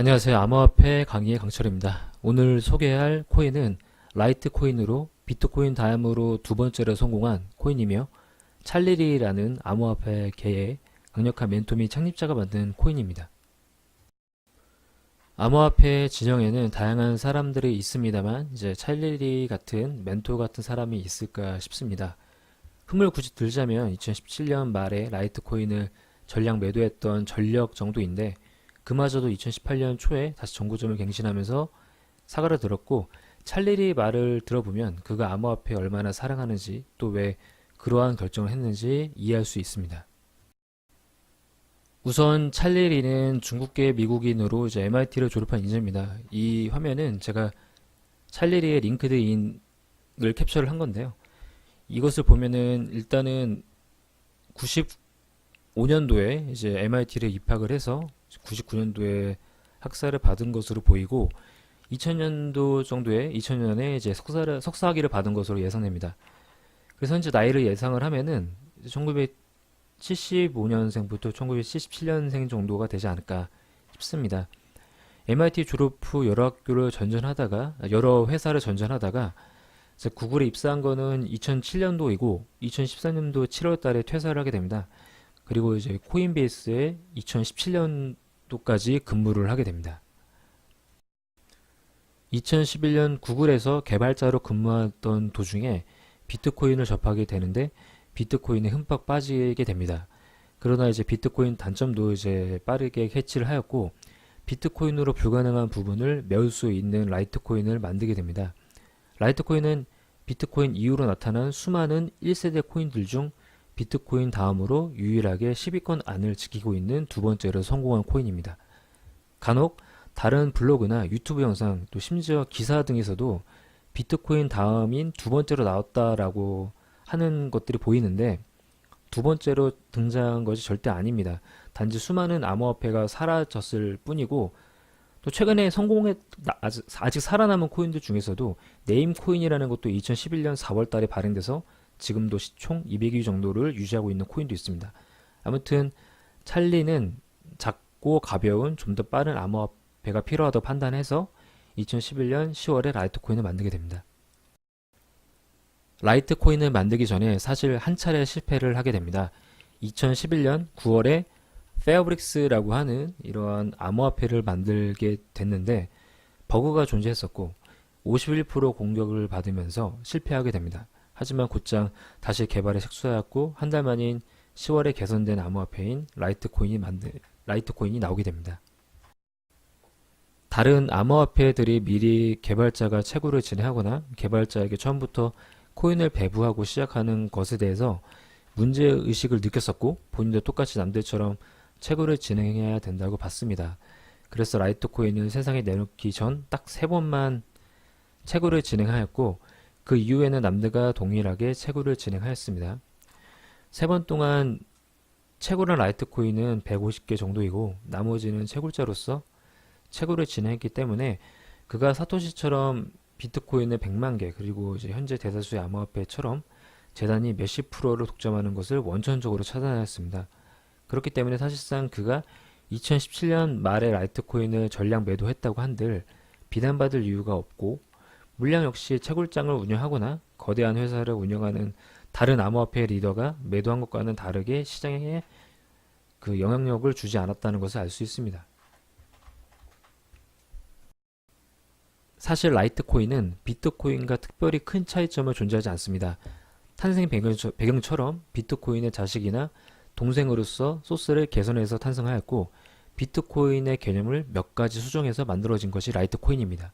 안녕하세요. 암호화폐 강의의 강철입니다. 오늘 소개할 코인은 라이트 코인으로 비트코인 다음으로 두 번째로 성공한 코인이며 찰리리라는 암호화폐 계의 강력한 멘토 및 창립자가 만든 코인입니다. 암호화폐 진영에는 다양한 사람들이 있습니다만 이제 찰리리 같은 멘토 같은 사람이 있을까 싶습니다. 흠을 굳이 들자면 2017년 말에 라이트 코인을 전량 매도했던 전력 정도인데 그마저도 2018년 초에 다시 정구점을 갱신하면서 사과를 들었고 찰리리 말을 들어보면 그가 암호화폐 얼마나 사랑하는지 또 왜 그러한 결정을 했는지 이해할 수 있습니다. 우선 찰리리는 중국계 미국인으로 이제 MIT를 졸업한 인재입니다. 이 화면은 제가 찰리리의 링크드인을 캡처를 한 건데요. 이것을 보면은 일단은 95년도에 이제 MIT를 입학을 해서 99년도에 학사를 받은 것으로 보이고 2000년도 정도에 2000년에 이제 석사를 석사학위를 받은 것으로 예상됩니다. 그래서 현재 나이를 예상을 하면은 1975년생부터 1977년생 정도가 되지 않을까 싶습니다. MIT 졸업 후 여러 학교를 전전하다가 여러 회사를 전전하다가 구글에 입사한 거는 2007년도이고 2014년도 7월 달에 퇴사를 하게 됩니다. 그리고 이제 코인베이스에 2017년도까지 근무를 하게 됩니다. 2011년 구글에서 개발자로 근무하던 도중에 비트코인을 접하게 되는데 비트코인에 흠뻑 빠지게 됩니다. 그러나 이제 비트코인 단점도 이제 빠르게 캐치를 하였고 비트코인으로 불가능한 부분을 메울 수 있는 라이트코인을 만들게 됩니다. 라이트코인은 비트코인 이후로 나타난 수많은 1세대 코인들 중 비트코인 다음으로 유일하게 10위권 안을 지키고 있는 두 번째로 성공한 코인입니다. 간혹 다른 블로그나 유튜브 영상 또 심지어 기사 등에서도 비트코인 다음인 두 번째로 나왔다라고 하는 것들이 보이는데 두 번째로 등장한 것이 절대 아닙니다. 단지 수많은 암호화폐가 사라졌을 뿐이고 또 최근에 성공해 아직, 아직 살아남은 코인들 중에서도 네임 코인이라는 것도 2011년 4월 달에 발행돼서 지금도 총 200위 정도를 유지하고 있는 코인도 있습니다. 아무튼 찰리는 작고 가벼운 좀 더 빠른 암호화폐가 필요하다고 판단해서 2011년 10월에 라이트 코인을 만들게 됩니다. 라이트 코인을 만들기 전에 사실 한 차례 실패를 하게 됩니다. 2011년 9월에 페어브릭스라고 하는 이러한 암호화폐를 만들게 됐는데 버그가 존재했었고 51% 공격을 받으면서 실패하게 됩니다. 하지만 곧장 다시 개발에 착수하였고 한 달 만인 10월에 개선된 암호화폐인 라이트코인이 만들 라이트코인이 나오게 됩니다. 다른 암호화폐들이 미리 개발자가 채굴을 진행하거나 개발자에게 처음부터 코인을 배부하고 시작하는 것에 대해서 문제 의식을 느꼈었고 본인도 똑같이 남들처럼 채굴을 진행해야 된다고 봤습니다. 그래서 라이트코인을 세상에 내놓기 전 딱 세 번만 채굴을 진행하였고 그 이후에는 남들과 동일하게 채굴을 진행하였습니다. 세 번 동안 채굴한 라이트코인은 150개 정도이고 나머지는 채굴자로서 채굴을 진행했기 때문에 그가 사토시처럼 비트코인을 100만 개 그리고 이제 현재 대다수의 암호화폐처럼 재단이 몇십 프로를 독점하는 것을 원천적으로 차단하였습니다. 그렇기 때문에 사실상 그가 2017년 말에 라이트코인을 전량 매도했다고 한들 비난받을 이유가 없고 물량 역시 채굴장을 운영하거나 거대한 회사를 운영하는 다른 암호화폐 리더가 매도한 것과는 다르게 시장에 그 영향력을 주지 않았다는 것을 알 수 있습니다. 사실 라이트코인은 비트코인과 특별히 큰 차이점을 존재하지 않습니다. 탄생 배경처 럼 비트코인의 자식이나 동생으로서 소스를 개선해서 탄생하였고 비트코인의 개념을 몇 가지 수정해서 만들어진 것이 라이트코인입니다.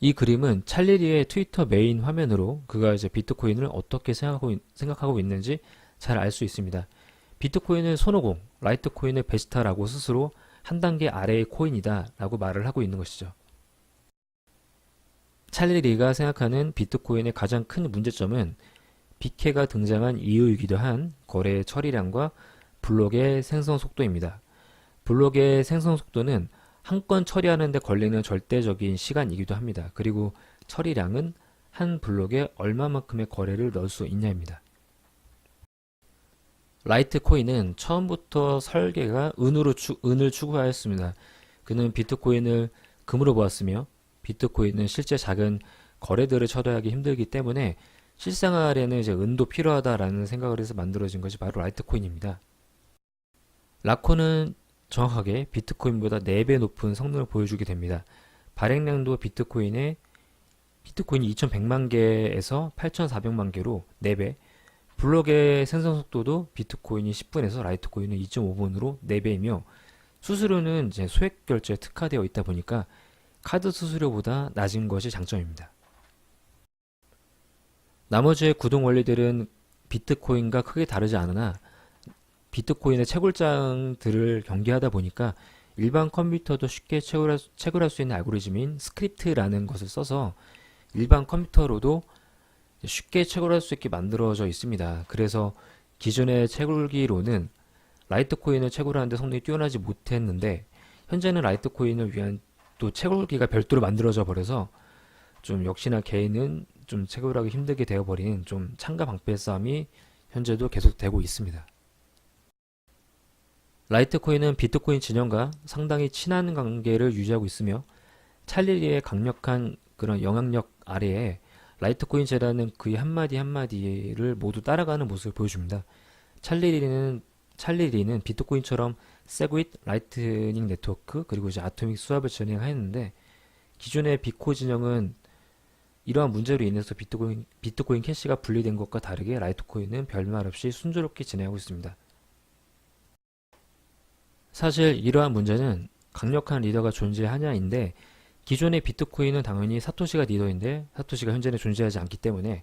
이 그림은 찰리리의 트위터 메인 화면으로 그가 이제 비트코인을 어떻게 생각하고, 생각하고 있는지 잘 알 수 있습니다. 비트코인은 손오공, 라이트코인의 베스타라고 스스로 한 단계 아래의 코인이다 라고 말을 하고 있는 것이죠. 찰리리가 생각하는 비트코인의 가장 큰 문제점은 빅해가 등장한 이유이기도 한 거래의 처리량과 블록의 생성 속도입니다. 블록의 생성 속도는 한 건 처리하는 데 걸리는 절대적인 시간이기도 합니다. 그리고 처리량은 한 블록에 얼마만큼의 거래를 넣을 수 있냐입니다. 라이트 코인은 처음부터 설계가 은으로 추, 은을 추구하였습니다. 그는 비트코인을 금으로 보았으며 비트코인은 실제 작은 거래들을 처리하기 힘들기 때문에 실생활에는 이제 은도 필요하다라는 생각을 해서 만들어진 것이 바로 라이트코인입니다. 라코는 정확하게 비트코인보다 4배 높은 성능을 보여주게 됩니다. 발행량도 비트코인의 비트코인이 2100만 개에서 8400만 개로 4배, 블록의 생성 속도도 비트코인이 10분에서 라이트코인은 2.5분으로 4배이며 수수료는 이제 소액 결제에 특화되어 있다 보니까 카드 수수료보다 낮은 것이 장점입니다. 나머지의 구동 원리들은 비트코인과 크게 다르지 않으나 비트코인의 채굴장들을 경계하다 보니까 일반 컴퓨터도 쉽게 채굴할, 수- 채굴할 수 있는 알고리즘인 스크립트라는 것을 써서 일반 컴퓨터로도 쉽게 채굴할 수 있게 만들어져 있습니다. 그래서 기존의 채굴기로는 라이트코인을 채굴하는데 성능이 뛰어나지 못했는데 현재는 라이트코인을 위한 또 채굴기가 별도로 만들어져 버려서 좀 역시나 개인은 좀 채굴하기 힘들게 되어버린 좀 창가 방패 싸움이 현재도 계속되고 있습니다. 라이트코인은 비트코인 진영과 상당히 친한 관계를 유지하고 있으며 찰리리의 강력한 그런 영향력 아래에 라이트코인 재단은 그의 한마디 한마디를 모두 따라가는 모습을 보여줍니다. 찰리리는 찰리리는 비트코인처럼 세그윗 라이트닝 네트워크 그리고 이제 아토믹 수합을 진행하였는데 기존의 비코 진영은 이러한 문제로 인해서 비트코인, 비트코인 캐시가 분리된 것과 다르게 라이트코인은 별말 없이 순조롭게 진행하고 있습니다. 사실 이러한 문제는 강력한 리더가 존재하냐인데 기존의 비트코인은 당연히 사토시가 리더인데 사토시가 현재는 존재하지 않기 때문에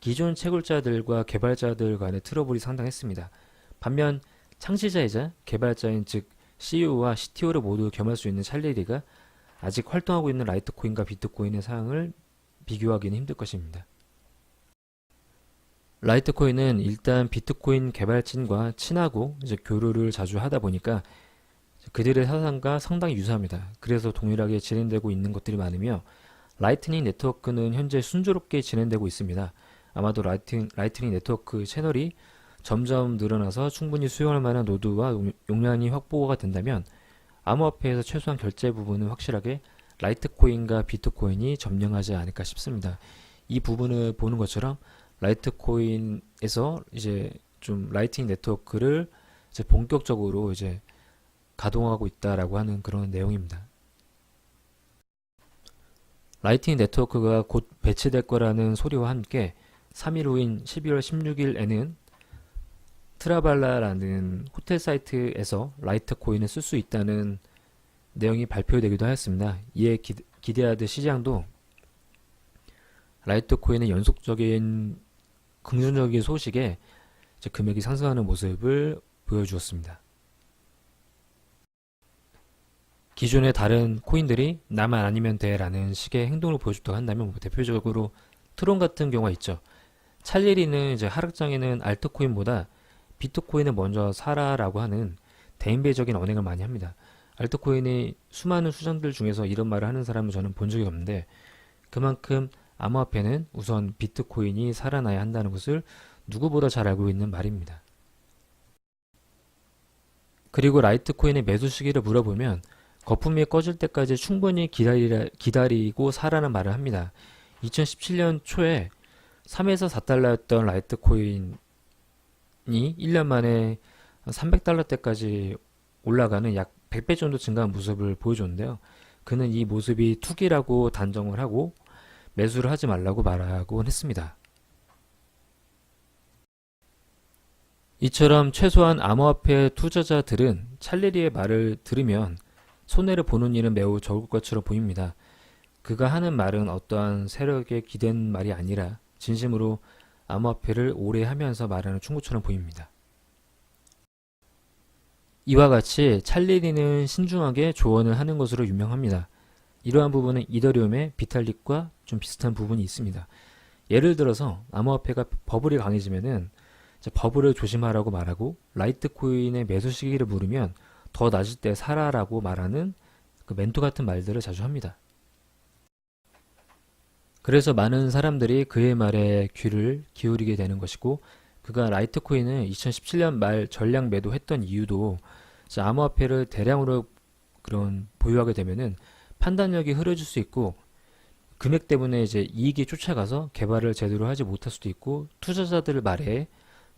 기존 채굴자들과 개발자들 간의 트러블이 상당했습니다. 반면 창시자이자 개발자인 즉 CEO와 CTO를 모두 겸할 수 있는 찰리리가 아직 활동하고 있는 라이트코인과 비트코인의 사항을 비교하기는 힘들 것입니다. 라이트코인은 일단 비트코인 개발진과 친하고 이제 교류를 자주 하다 보니까 그들의 사상과 상당히 유사합니다. 그래서 동일하게 진행되고 있는 것들이 많으며 라이트닝 네트워크는 현재 순조롭게 진행되고 있습니다. 아마도 라이트, 라이트닝 네트워크 채널이 점점 늘어나서 충분히 수용할 만한 노드와 용- 용량이 확보가 된다면 암호화폐에서 최소한 결제 부분은 확실하게 라이트코인과 비트코인이 점령하지 않을까 싶습니다. 이 부분을 보는 것처럼 라이트코인에서 이제 좀 라이팅 네트워크를 이제 본격적으로 이제 가동하고 있다라고 하는 그런 내용입니다. 라이팅 네트워크가 곧 배치될 거라는 소리와 함께 3일 후인 12월 16일에는 트라발라라는 호텔 사이트에서 라이트 코인을 쓸 수 있다는 내용이 발표되기도 하였습니다. 이에 기, 기대하듯 시장도 라이트 코인의 연속적인 긍정적인 소식에 금액이 상승하는 모습을 보여주었습니다. 기존의 다른 코인들이 나만 아니면 돼라는 식의 행동을 보여줬다고 한다면 뭐 대표적으로 트론 같은 경우가 있죠. 찰리리는 이제 하락장에는 알트코인보다 비트코인을 먼저 사라라고 하는 대인배적인 언행을 많이 합니다. 알트코인의 수많은 수장들 중에서 이런 말을 하는 사람은 저는 본 적이 없는데 그만큼 암호화폐는 우선 비트코인이 살아나야 한다는 것을 누구보다 잘 알고 있는 말입니다. 그리고 라이트코인의 매수 시기를 물어보면 거품이 꺼질 때까지 충분히 기다리라, 기다리고 사라는 말을 합니다. 2017년 초에 3에서 4달러였던 라이트코인이 1년 만에 300달러대까지 올라가는 약 100배 정도 증가한 모습을 보여줬는데요. 그는 이 모습이 투기라고 단정을 하고 매수를 하지 말라고 말하곤 했습니다. 이처럼 최소한 암호화폐 투자자들은 찰리리의 말을 들으면 손해를 보는 일은 매우 적을 것처럼 보입니다. 그가 하는 말은 어떠한 세력에 기댄 말이 아니라 진심으로 암호화폐를 오래 하면서 말하는 충고처럼 보입니다. 이와 같이 찰리리는 신중하게 조언을 하는 것으로 유명합니다. 이러한 부분은 이더리움의 비탈릭과 좀 비슷한 부분이 있습니다. 예를 들어서 암호화폐가 버블이 강해지면은 이제 버블을 조심하라고 말하고 라이트코인의 매수 시기를 물으면 더 낮을 때 사라라고 말하는 그 멘토 같은 말들을 자주 합니다. 그래서 많은 사람들이 그의 말에 귀를 기울이게 되는 것이고 그가 라이트코인을 2017년 말 전량 매도했던 이유도 암호화폐를 대량으로 그런 보유하게 되면은 판단력이 흐려질 수 있고 금액 때문에 이제 이익이 쫓아가서 개발을 제대로 하지 못할 수도 있고 투자자들 말에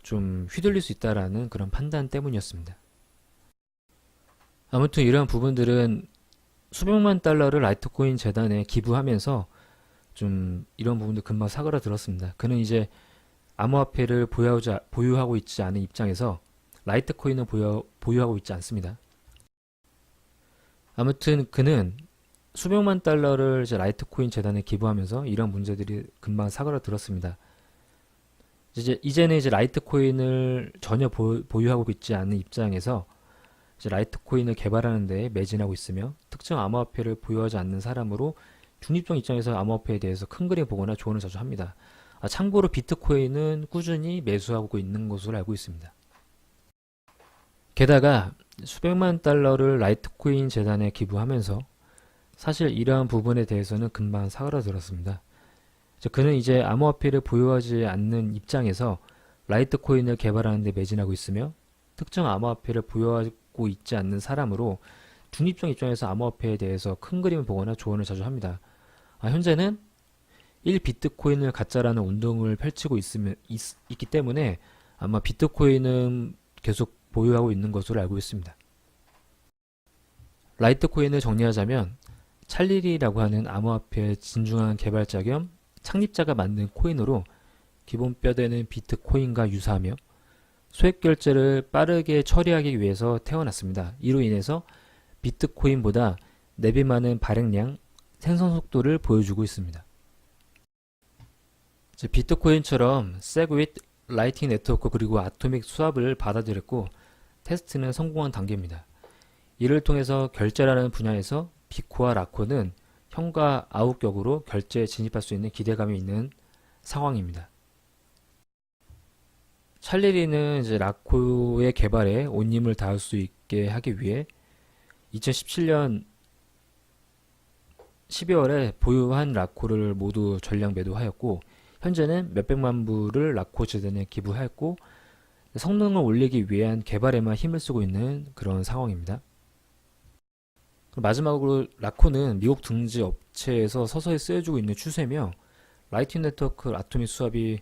좀 휘둘릴 수 있다라는 그런 판단 때문이었습니다. 아무튼 이러한 부분들은 수백만 달러를 라이트코인 재단에 기부하면서 좀 이런 부분도 금방 사그라들었습니다. 그는 이제 암호화폐를 보유하지, 보유하고 있지 않은 입장에서 라이트코인을 보유, 보유하고 있지 않습니다. 아무튼 그는 수백만 달러를 이제 라이트코인 재단에 기부하면서 이런 문제들이 금방 사그라들었습니다. 이제 이제는 이제 라이트코인을 전혀 보, 보유하고 있지 않은 입장에서 라이트코인을 개발하는 데 매진하고 있으며 특정 암호화폐를 보유하지 않는 사람으로 중립적 입장에서 암호화폐에 대해서 큰 그림 보거나 조언을 자주 합니다. 아, 참고로 비트코인은 꾸준히 매수하고 있는 것으로 알고 있습니다. 게다가 수백만 달러를 라이트코인 재단에 기부하면서 사실 이러한 부분에 대해서는 금방 사그라들었습니다. 그는 이제 암호화폐를 보유하지 않는 입장에서 라이트코인을 개발하는 데 매진하고 있으며 특정 암호화폐를 보유하 고 있지 않는 사람으로 중립적 입장에서 암호화폐에 대해서 큰 그림을 보거나 조언을 자주 합니다. 아, 현재는 1 비트코인을 가짜라는 운동을 펼치고 있으면, 있, 있기 때문에 아마 비트코인은 계속 보유하고 있는 것으로 알고 있습니다. 라이트코인을 정리하자면 찰리리라고 하는 암호화폐의 진중한 개발자 겸 창립자가 만든 코인으로 기본 뼈대는 비트코인과 유사하며 소액 결제를 빠르게 처리하기 위해서 태어났습니다. 이로 인해서 비트코인보다 4배 많은 발행량, 생성 속도를 보여주고 있습니다. 비트코인처럼 세그윗, 라이팅 네트워크 그리고 아토믹 수압을 받아들였고 테스트는 성공한 단계입니다. 이를 통해서 결제라는 분야에서 비코와 라코는 형과 아웃격으로 결제에 진입할 수 있는 기대감이 있는 상황입니다. 찰리리는 이제 라코의 개발에 온 힘을 다할 수 있게 하기 위해 2017년 12월에 보유한 라코를 모두 전량 매도하였고 현재는 몇백만 부를 라코 재단에 기부하였고 성능을 올리기 위한 개발에만 힘을 쓰고 있는 그런 상황입니다. 마지막으로 라코는 미국 등지 업체에서 서서히 쓰여지고 있는 추세며 라이팅 네트워크 아토믹 수압이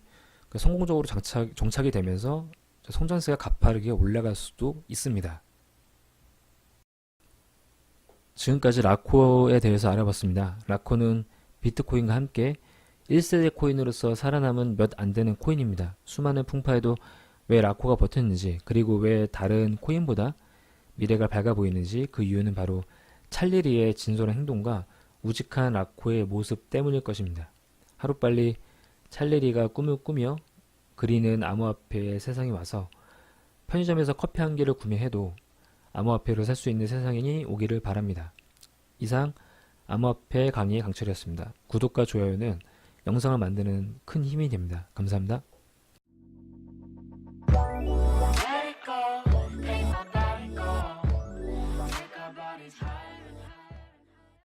성공적으로 장착, 정착이 되면서 성장세가 가파르게 올라갈 수도 있습니다. 지금까지 라코에 대해서 알아봤습니다. 라코는 비트코인과 함께 1세대 코인으로서 살아남은 몇 안 되는 코인입니다. 수많은 풍파에도 왜 라코가 버텼는지 그리고 왜 다른 코인보다 미래가 밝아 보이는지 그 이유는 바로 찰리리의 진솔한 행동과 우직한 라코의 모습 때문일 것입니다. 하루빨리 찰리리가 꿈을 꾸며 그리는 암호화폐의 세상이 와서 편의점에서 커피 한 개를 구매해도 암호화폐로 살 수 있는 세상이 오기를 바랍니다. 이상 암호화폐 강의 강철이었습니다. 구독과 좋아요는 영상을 만드는 큰 힘이 됩니다. 감사합니다.